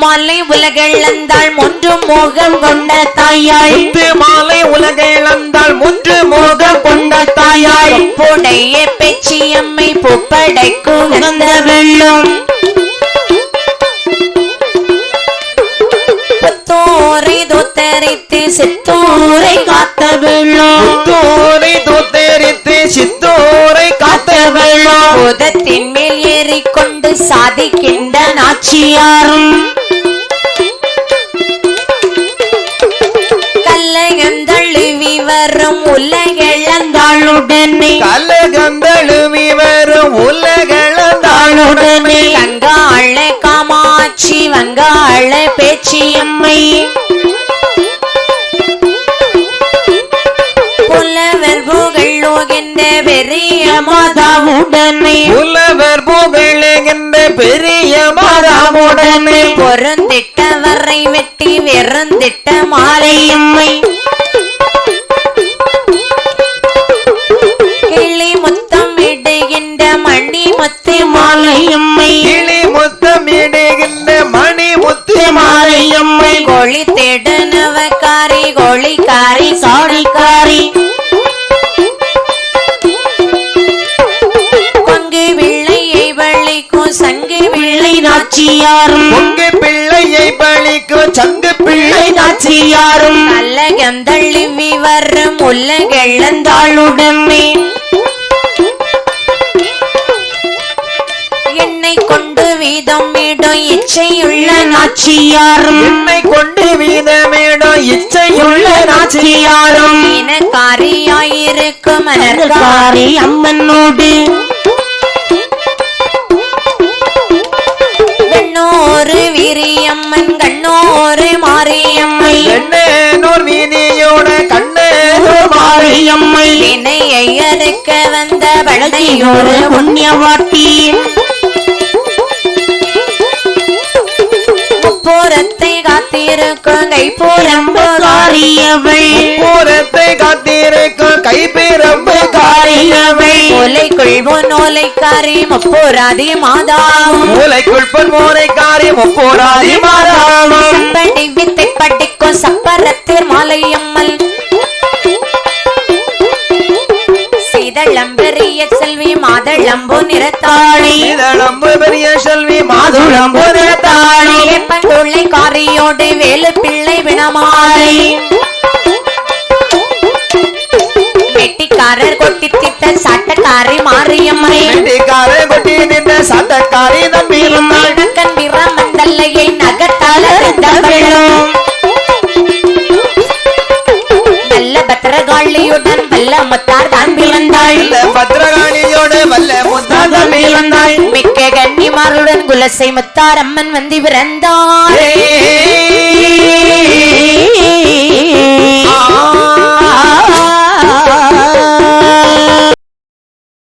மாலை உலகெழந்தாள் மூன்று முகம் கொண்ட தாயாய். மாலை உலகிழந்தால் முன்று மோகம் கொண்ட தாயாய். புடைய பேச்சியம்மை பூப்படைக்கும் உகந்த வெள்ளம். புத்தோரை தோத்தரித்து சித்தோரை காத்த வெள்ளம். தோரை தோத்தரித்து சித்தோரை காத்த வெள்ளம். பூதத்தின் மேல் ஏறிக்கொண்டு சாதிக்கின்ற நாச்சியாரும். உலகெழந்தாளுடனே கலகந்தழுவி வரும் உலகளந்தாளுடனே கங்காள காமாட்சி வங்காள பேச்சியம்மை. புலவர் புகழோகின்ற பெரிய மாதாவுடனே புலவர் புகழுகின்ற பெரிய மாதாவுடனே பொருந்திட்டவரை வெட்டி வெறுந்திட்ட மாலையம்மை. மணி முத்து மாலையம்மை கிளி முத்தம் இடுகின்ற மணி முத்து மாலையம்மை கோழி தேடுனவக்காரி கோழிக்காரி சாடிக்காரி கொங்கு விள்ளையை வள்ளிக்கும் சங்கு விள்ளை நாச்சியாரும். உங்க பிள்ளையை பழிக்கும் சங்கு பிள்ளை நாச்சியாரும். கல்லகந்தள்ளி வரும் உலகெழந்தாளுடனே என்னை கொண்டு வீதம் மீடும் இச்சையுள்ள நாச்சியாரும். என்னை கொண்டு வீதமேடும் இச்சையுள்ள நாச்சியாரும். இனக்காரியாயிருக்கும் மலர்காரி அம்மனோடு. வெண்ணோரு விரியம்மன் கண்ணோரு மாரியம்மை. எண்ணூர் வீதியோட கண்ணூர் மாரியம்மை. வினையை அறுக்க வந்த வளதையோரு புண்ணியவாட்டி. காத்திருக்கும். கைப்போரம்பு காரியவள் பூரத்தை காத்திருக்கும். கைப்பிரம்பு காரியவை ஓலைக்குள் நோலைக்காரி முப்போராதி மாதாவும். மூளைக்குள் பொன் மோனைக்காரி முப்போராதி மாதாவும். சப்படி வித்தை படிக்கும் சப்பரத்தில் மாலையம்மல். சீதளம் பெரிய செல்வி மாதளம்பு நிறத்தாளி. இதழம்பு பெரிய செல்வி மாதுளம் தாளி பண்டுள்ளை காரியோடு வேலு பிள்ளை வினமாலை. வெட்டிக்காரர் கொட்டி திட்ட சாட்டக்காரி மாரியம்மை. வீட்டுக்கார கொட்டி நின்ற சட்டக்காரி தம்பியும் கணக்கன் விரமந்தல்லையை நகத்தால வெள்ளம். நல்ல பத்திரகாளியுடன் வல்ல முத்தார் வல்ல தம்பி வந்தாள் மிக்க கன்னிமாருடன் குலசை முத்தார் அம்மன் வந்து பிறந்தாள்